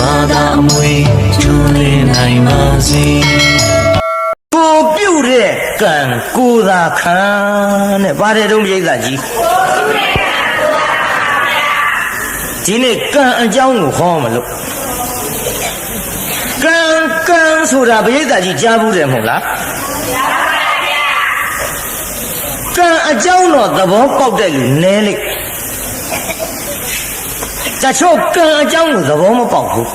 ဘာသာအမွေကျူးလည်နိုင်ပါစေကိုပြုတ်တဲ့ကံကိုသာခံတဲ့ပါတယ်တော့ပြိဿကြီးဒီနေ့ကံအကြောင်းကိုဟောမလို့ကံကံဆိုတာပြိဿကြီးကြားဘူးတယ်မဟုတ်လားကံအကြောင်းတော့သဘောပေါက်တဲ့လူနည်းလိမ့် တချို့ကံအကြောင်းကိုသဘောမပေါက်ဘူး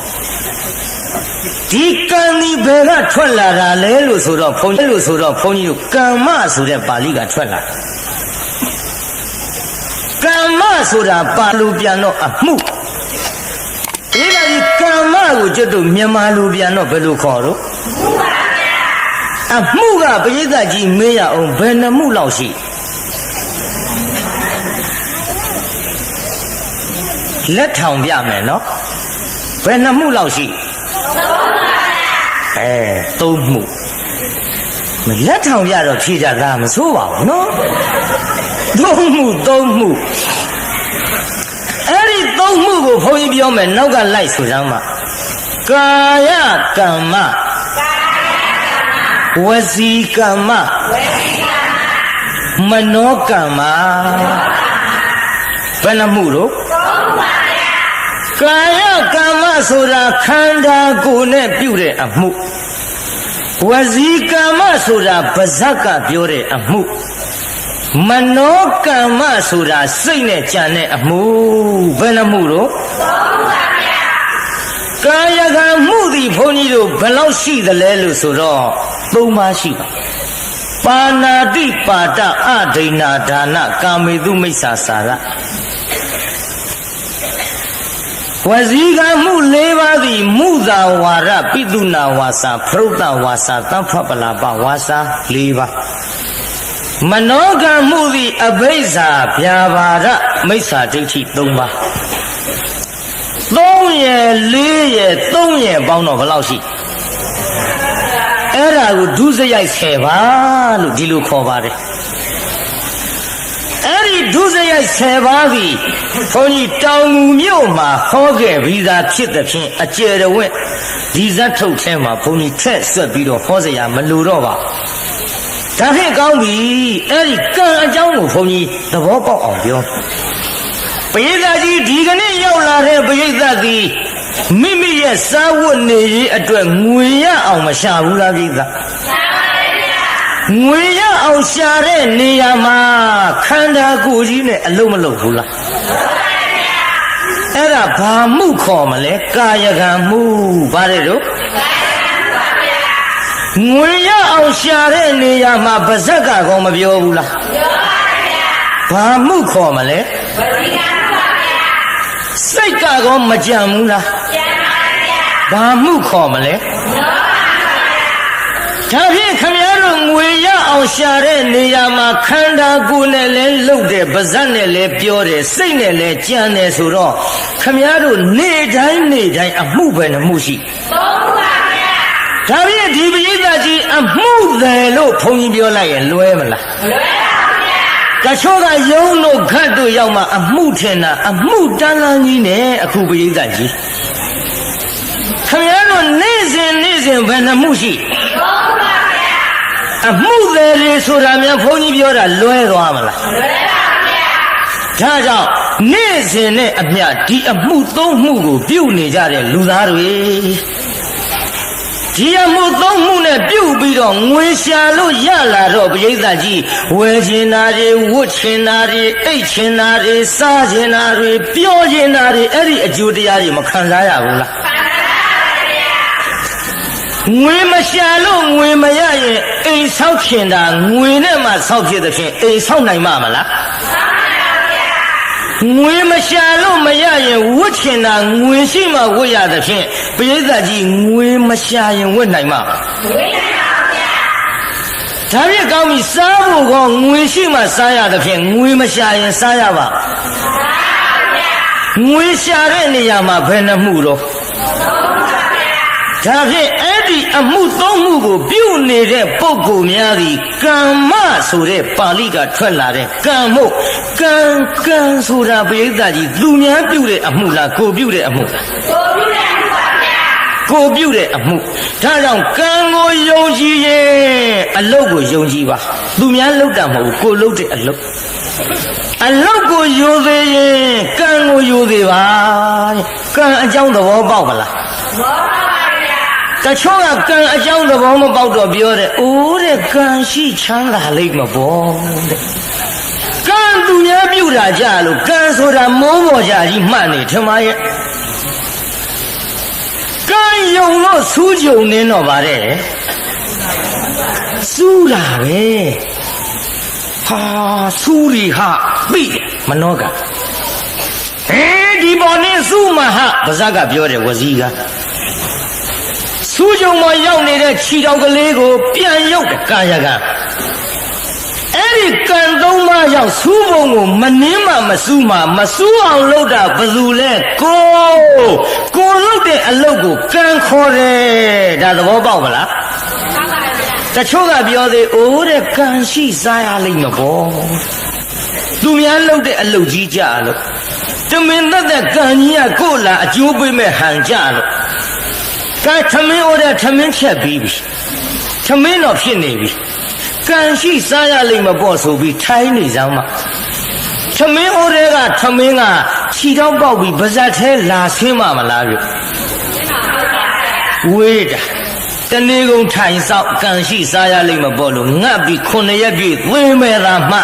ဒီကံဒီဘယ်ကထွက်လာတာလဲလို့ဆိုတော့ဘုန်းကြီးလို့ဆိုတော့ဘုန်းကြီးတို့ကမ္မဆိုတဲ့ပါဠိကထွက်လာတယ်ကမ္မဆိုတာပါဠိပြန်တော့အမှုဒီကဒီကမ္မကိုကျွတ်တို့မြန်မာလူပြန်တော့ဘယ်လိုခေါ်တော့အမှုကပရိသတ်ကြီးမေးရအောင်ဘယ်နှမှုလောက်ရှိလ က်ထောင်ပြမယ်နော်ဘယ်နှမှုလောက်ရှိအဲသုံးမှုမလက်ထောင်ရတော့ဖြေကြတာမဆိုးပါဘူးနော်သုံးမှုသုံးမှုအဲ့ဒီသုံးမှုကိုဘုန်းကြီးပြောမယ်နောက်ကလိုက်ဆိုစမ်းမှာကာယကမ္မဝစီကမ္မမနောကမ္မ ဘယ်နှမှုတော့ကာယကမ္မဆိုတာခန္ဓာကိုယ်နဲ့ပြုတဲ့အမှုဝစီကမ္မဆိုတာပါဇက်ကပြောတဲ့အမှုမနောကမ္မဆိုတာစိတ်နဲ့ကြံတဲ့အမှုဘယ်နှမှုတော့ကာယကံမှုသည်ဘုန်းကြီးတို့ဘယ်လောက်ရှိသလဲလို့ဆိုတော့သုံးပါးရှိပါပါဏာတိပါဒအဒိဏဒါနကာမေတုမိစ္ဆာစာရ ဝစီကမှု၄ပါးသည် မုသာဝါရပိတုနာဝါစာဖရုဒ္ဓဝါစာသံဖပလာပဝါစာ၄ပါးမနောကမှုသည်အဘိဇ္ဇာဗျာပါဒမိစ္ဆာဒိဋ္ဌိ၃ပါး၃ရယ်၄ရယ်၃ရယ်ပေါင်းတော့ဘယ်လောက်ရှိအဲ့ဒါကိုဒုစရိုက်၁၀ပါလို့ဒီလိုခေါ်ပါတယ်အဲ့ ဒီဒုစရိုက်10ပါးသည်ဘုန်းကြီးတောင်ငူမြို့မှာဟောခဲ့ပြီးသားဖြစ်တဲ့ဖြင့်အကျယ်တော်ဝင့်ဒီဇတ်ထုတ်ထဲမှာဘုန်းကြီးထက်ဆွက်ပြီးတော့ဟောစရာမလိုတော့ပါဒါဖြင့်ကောင်းပြီအဲ့ဒီကံအကြောင်းကိုဘုန်းကြီးသဘောပေါက်အောင်ပြောပရိသတ်ကြီးဒီကနေ့ရောက်လာတဲ့ပရိသတ်သည်မိမိရဲ့စားဝတ်နေရေးအတွက်ငွေရအောင်မရှာဘူးလားပရိသတ်ငွေရအောင်ရှာတဲ့နေရာမှာ ခန္ဓာကိုယ်ကြီးနဲ့အလုံးမလုံးဘူးလားအဲ့ဒါဘာမှုခေါ်မလဲကာယကံမှုဗါတဲ့တို့ငွေရအောင်ရှာတဲ့နေရာမှာပါဇက်ကကောမပြောဘူးလားဘာမှုခေါ်မလဲစိတ်ကကောမကြံဘူးလားဘာမှုခေါ်မလဲ ဒါဖြင့်ခမည်းတော်ငွေရအောင်ရှာတဲ့နေရာမှာခန္ဓာကိုယ်နဲ့လည်းလှုပ်တယ်ပါဇက်နဲ့လည်းပြောတယ်စိတ်နဲ့လည်းကြံတယ်ဆိုတော့ခမည်းတော်နေတိုင်းနေတိုင်းအမှုပဲနှမှုရှိသုံးပါဗျာဒါဖြင့်ဒီပရိသတ်ကြီးအမှုတယ်လို့ဘုန်းကြီးပြောလိုက်ရင်လွဲမလားလွဲပါဗျာတချို့ကယုံတို့ခတ်တို့ရောက်မှအမှုထင်တာအမှုတန်းလန်းကြီးနဲ့အခုပရိသတ်ကြီး ဘယ်နှမှုရှိအမှုတယ်လေဆိုတာများဘုန်းကြီးပြောတာလွဲသွားမလားလွဲပါဗျာဒါကြောင့်နေ့စဉ်နဲ့အမျှဒီအမှုသုံးမှုကိုပြုနေကြတဲ့လူသားတွေဒီအမှုသုံးမှုနဲ့ပြုတ်ပြီးတော့ငွေရှာလို့ရလာတော့ပရိသတ်ကြီးဝယ်ချင်တာတွေဝတ်ချင်တာတွေအိတ်ချင်တာတွေစားချင်တာတွေပြောချင်တာတွေအဲ့ဒီအကျိုးတရားတွေမခံစားရဘူးလား ငွေမရှာလို့ငွေမရရင်အိမ်ဆောက်ချင်တာငွေနဲ့မှဆောက်ဖြစ်တဲ့ဖြင့်အိမ်ဆောက်နိုင်မှာမလားငွေမရှာလို့မရရင်ဝတ်ချင်တာငွေရှိမှဝတ်ရတဲ့ဖြင့်ပရိသတ်ကြီးငွေမရှာရင်ဝတ်နိုင်မှာဝတ်နိုင်ပါဗျာဒါပြကောင်းပြီစားဖို့ကောငွေရှိမှစားရတဲ့ဖြင့်ငွေမရှာရင်စားရပါငွေရှာတဲ့နေရာမှာဘယ်နှမှုတော့ဒါဖြင့်အဲ့ ဒီအမှုသုံးမှုကိုပြုနေတဲ့ပုဂ္ဂိုလ်များသည်ကမ္မဆိုတဲ့ပါဠိကထွက်လာတဲ့ကံမို့ကံကံဆိုတာပရိသတ်ကြီးသူများပြုတဲ့အမှုလားကိုပြုတဲ့အမှုလားကိုပြုတဲ့အမှုပါဗျကိုပြုတ်တဲ့အမှုဒါကြောင့်ကံကိုယုံကြည်ရင်အလုတ်ကိုယုံကြည်ပါသူများလုတ်တာမဟုတ်ဘူးကိုလုတ်တဲ့အလုတ်အလုတ်ကိုယိုသေးရင်ကံကိုယိုသေးပါတဲ့ကံအကြောင်းသဘောပေါက်ပါလား တချို့ကကံအကြောင်းသဘောမပေါက်တော့ပြောတယ်အိုးတဲ့ကံရှိချမ်းသာလိမ့်မပေါ်တဲ့ကံသူများပြုတ်တာကြလို့ကံဆိုတာမိုးပေါ်ကြကြီးမှတ်နေထင်ပါရဲ့ကံယုံလို့စူးကြုံနေတော့ဗါတဲ့စူးလာပဲဟာစူးရီဟာပြီမနောကအဲဒီပေါ်နေစူးမဟာပါဇက်ကပြောတယ်ဝစီက စူးကြုံမရောက်နေတဲ့ခြေတော်ကလေးကို ပြန်ရုပ်တဲ့ကာယကအဲ့ဒီကံသုံးပါးရောက်စူးပုံကိုမနှင်းမှမစူးမှမစူးအောင်လုပ်တာဘယ်သူလဲကိုကိုလုပ်တဲ့အလုပ်ကိုကံခေါ်တယ်ဒါသဘောပေါက်မလားတချို့ကပြောသေးအိုးတဲ့ကံရှိစားရလိမ့်မပေါ့သူများလုပ်တဲ့အလုပ်ကြီးကြလို့တမင်သက်သက်ကံကြီးကကိုယ့်လာအကျိုးပေးမဲ့ဟန်ကြလို့ ကဲထမင်းဩတဲ့ထမင်းချက်ပြီးပြီထမင်းတော့ဖြစ်နေပြီကံရှိစားရလိမ့်မပေါ့ဆိုပြီးထိုင်းနေစမ်းမထမင်းဩတဲ့ကထမင်းကခြီတော့ပေါက်ပြီးပါဇက်သေးလာဆင်းမမလားပြုဝေးတာတနေ့ကုန်ထိုင်ဆောက်ကံရှိစားရလိမ့်မပေါ့လို့ငတ်ပြီးခုနှစ်ရက်ပြည့်သွင်းမဲ့တာမှ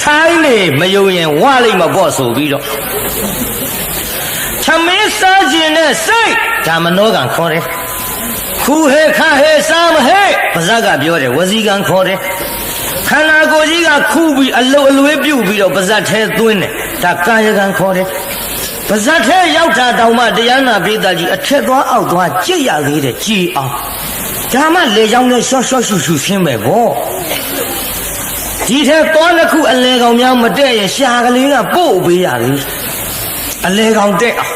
ထိုင်းနေမယုံရင်ဝလိမ့်မပေါ့ဆိုပြီးတော့သမင်းစားခြင်းနဲ့စိတ် ဒါမနောကံခေါ်တယ်ခုဟဲခဟဲစားမဟဲပါဇက်ကပြောတယ်ဝစီကံခေါ်တယ်ခန္ဓာကိုယ်ကြီးကခုပြီးအလုတ်အလွေးပြုတ်ပြီးတော့ပါဇက်ထဲသွင်းတယ်ဒါကာယကံခေါ်တယ်ပါဇက်ထဲရောက်တာတောင်မှတရားနာပိသကြီးအထက်သွားအောက်သွားကြည့်ရသေးတယ်ကြည်အောင်ဒါမှလေချောင်းနဲ့ရှော့ရှော့ရှူရှူဆင်းမယ်ဗောဒီထဲသွားတစ်ခုအလဲကောင်များမတက်ရင်ရှာကလေးကပို့ပေးရလေအလဲကောင်တက်အောင်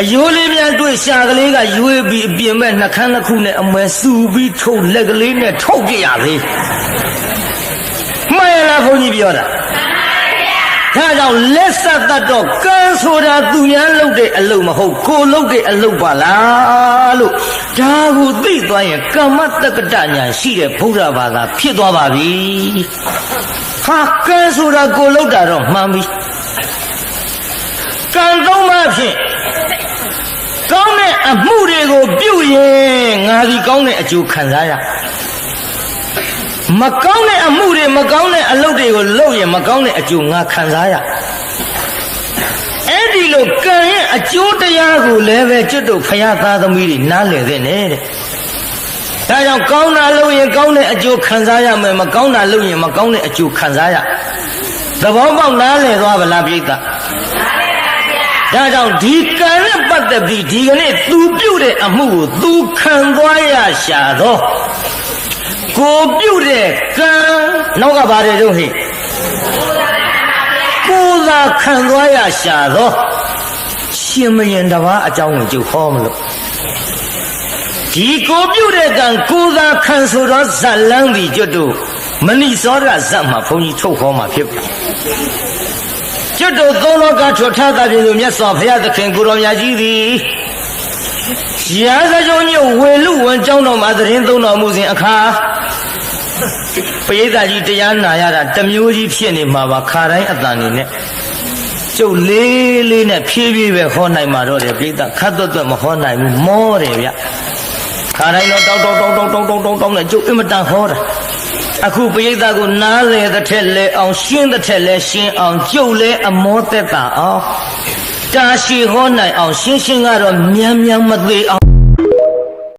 အယိုးလေးများတွေ့ရှာကလေးကရွေးပြီးအပြင်မဲ့နှကန်းတစ်ခုနဲ့အမဲစူပြီးထုတ်လက်ကလေးနဲ့ထုတ်ပြရသေးမှန်ရလားဘုန်းကြီးပြောတာဒါကြောင့်လက်ဆက်တတ်တော့ကံဆိုတာသူများလုပ်တဲ့အလုပ်မဟုတ်ကိုလုပ်တဲ့အလုပ်ပါလားလို့ဒါကိုသိသွားရင်ကမ္မတက္ကတညာရှိတဲ့ဗုဒ္ဓဘာသာဖြစ်သွားပါပြီဟာကံဆိုတာကိုလုပ်တာတော့မှန်ပြီကံသုံးပါးဖြင့် ကောင်းတဲ့အမှုတွေကိုပြုရင်ငါဒီကောင်းတဲ့အကျိုးခံစားရမကောင်းတဲ့အမှုတွေမကောင်းတဲ့အလုပ်တွေကိုလုပ်ရင်မကောင်းတဲ့အကျိုးငါခံစားရအဲ့ဒီလိုကံရဲ့အကျိုးတရားကိုလည်းပဲကျွတ်တို့ဖရာသားသမီးတွေနားလည်တဲ့နဲ့တဲ့ဒါကြောင့်ကောင်းတာလုပ်ရင်ကောင်းတဲ့အကျိုးခံစားရမယ်မကောင်းတာလုပ်ရင်မကောင်းတဲ့အကျိုးခံစားရသဘောပေါက်နားလည်သွားဗလားပြိဿ ဒါကြောင့်ဒီကံနဲ့ပတ်သက်ပြီးဒီကနေ့သူပြုတ်တဲ့အမှုကိုသူခံသွားရရှာတော့ကိုပြုတ်တဲ့ကံနောက်ကပါတယ်တော့ဟိကိုသာခံသွားရရှာတော့ရှင်မရင်တပါးအကြောင်းကိုကြုတ်ဟောမလို့ဒီကိုပြုတ်တဲ့ကံကိုသာခံဆိုတော့ဇက်လန်းပြီးကျွတ်တို့မဏိစောရဇက်မှာဘုန်းကြီးထုတ်ဟောမှာဖြစ်ပါ ကျွတ်တို့သုံးလောကထွထတာပြည်သူမြတ်စွာဘုရားသခင်ကိုရောမြတ်ကြီးသည်ရာဇဂုံညဝေလူဝန်ကျောင်းတော်မှာသတင်းသုံးတော်မူစဉ်အခါပရိသတ်ကြီးတရားနာရတာတမျိုးကြီးဖြစ်နေမှာပါခါတိုင်းအတန်နေနဲ့ကျုပ်လေးလေးနဲ့ဖြည်းဖြည်းပဲဟောနိုင်မှာတော့တယ်ပရိသတ်ခတ်သွက်သွက်မဟောနိုင်ဘူးမောတယ်ဗျခါတိုင်းတော့တောက်တောက်တောက်တောက်တောက်တောက်တောက်နဲ့ကျုပ်အင်မတန်ဟောတာ အခုပရိသတ်ကိုနားလေတဲ့ထက်လဲအောင်ရှင်းတဲ့ထက်လဲရှင်းအောင်ကြုတ်လဲအမောသက်တာအောင်တာရှိဟောနိုင်အောင်ရှင်းရှင်းကတော့မြန်မြန်မသေးအောင်